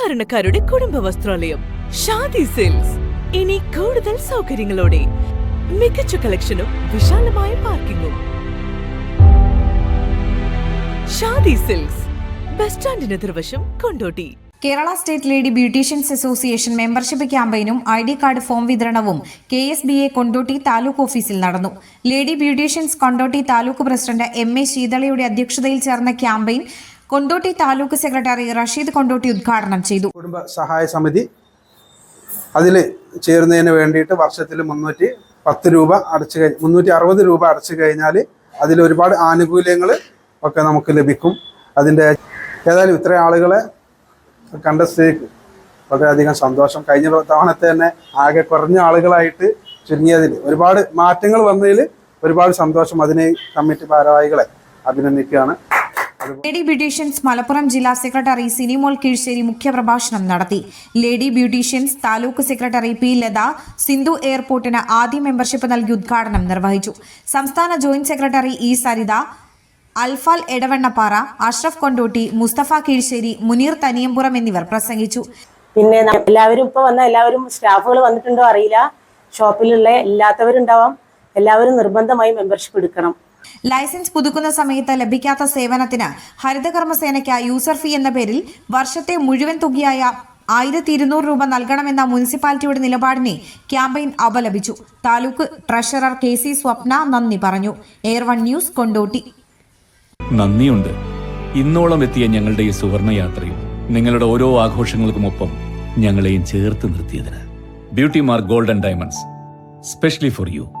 സാധാരണക്കാരുടെ കുടുംബ വസ്ത്രാലയം ഷാദി സെയിൽസ് ഇനി കൂടുതൽ സൗകര്യങ്ങളോടെ മികച്ച കളക്ഷനും വിശാലമായ പാർക്കിങ്ങും. ഷാദി സിൽക്സ് ബസ് സ്റ്റാൻഡിന് എതിർവശം Kondotty. Kerala state lady beauticians association membership ക്യാമ്പയിനും I D card form വിതരണവും K S B A Kondotty taluk ഓഫീസിൽ നടന്നു. Lady beauticians Kondotty taluk president M A ശീതളയുടെ അധ്യക്ഷതയിൽ ചേർന്ന ക്യാമ്പയിൻ കൊണ്ടോട്ടി താലൂക്ക് സെക്രട്ടറി റഷീദ് കൊണ്ടോട്ടി ഉദ്ഘാടനം ചെയ്തു. കുടുംബ സഹായ സമിതി അതിൽ ചേരുന്നതിന് വേണ്ടിയിട്ട് വർഷത്തിൽ മുന്നൂറ്റി പത്ത് രൂപ അടച്ചു കഴി മുന്നൂറ്റി അറുപത് രൂപ അടച്ചു കഴിഞ്ഞാൽ അതിൽ ഒരുപാട് ആനുകൂല്യങ്ങൾ ഒക്കെ നമുക്ക് ലഭിക്കും. അതിന്റെ ഏതായാലും ഇത്രയും ആളുകളെ കണ്ട സ്ഥിതിക്ക് വളരെയധികം സന്തോഷം. കഴിഞ്ഞ തവണത്തെ തന്നെ ആകെ കുറഞ്ഞ ആളുകളായിട്ട് ചുരുങ്ങിയതിൽ ഒരുപാട് മാറ്റങ്ങൾ വന്നതിൽ ഒരുപാട് സന്തോഷം. അതിനെ കമ്മിറ്റി ഭാരവാഹികളെ അഭിനന്ദിക്കുകയാണ്. ലേഡി ബ്യൂട്ടീഷ്യൻസ് മലപ്പുറം ജില്ലാ സെക്രട്ടറി സിനിമോൾ കീഴ്ശ്ശേരി മുഖ്യപ്രഭാഷണം നടത്തി. Lady beauticians taluk secretary P Latha Sindhu എയർപോർട്ടിന് ആദ്യ മെമ്പർഷിപ്പ് നൽകി ഉദ്ഘാടനം നിർവഹിച്ചു. സംസ്ഥാന joint secretary E Saritha അൽഫാൽ Edavannappara Ashraf Kondotty Musthafa Kizhisseri Muneer Thaniyampuram എന്നിവർ പ്രസംഗിച്ചു. പിന്നെ എല്ലാവരും ഇപ്പൊ വന്ന എല്ലാവരും സ്റ്റാഫുകൾ വന്നിട്ടുണ്ടോ അറിയില്ല. ഷോപ്പിലുള്ള ഇല്ലാത്തവരുണ്ടാവാം. എല്ലാവരും നിർബന്ധമായി മെമ്പർഷിപ്പ് എടുക്കണം. ലൈസൻസ് പുതുക്കുന്ന സമയത്ത് ലഭിക്കാത്ത സേവനത്തിന് ഹരിതകർമ്മസേനയ്ക്ക് യൂസർ ഫീ എന്ന പേരിൽ വർഷത്തെ മുഴുവൻ തുകയായ ആയിരത്തി ഇരുന്നൂറ് രൂപ നൽകണമെന്ന മുനിസിപ്പാലിറ്റിയുടെ നിലപാടിനെ ക്യാമ്പയിൻ അപലപിച്ചു. Taluk treasurer K C Swapna നന്ദി പറഞ്ഞു. Air one news Kondotty. നന്ദിയുണ്ട്. ഇന്നോളം എത്തിയ ഞങ്ങളുടെ ഈ സുവർണ യാത്രയും നിങ്ങളുടെ ഓരോ ആഘോഷങ്ങൾക്കുമൊപ്പം ഞങ്ങളെയും ചേർത്ത് നിർത്തിയതിന്. Beauty mark golden diamonds. Specially for you.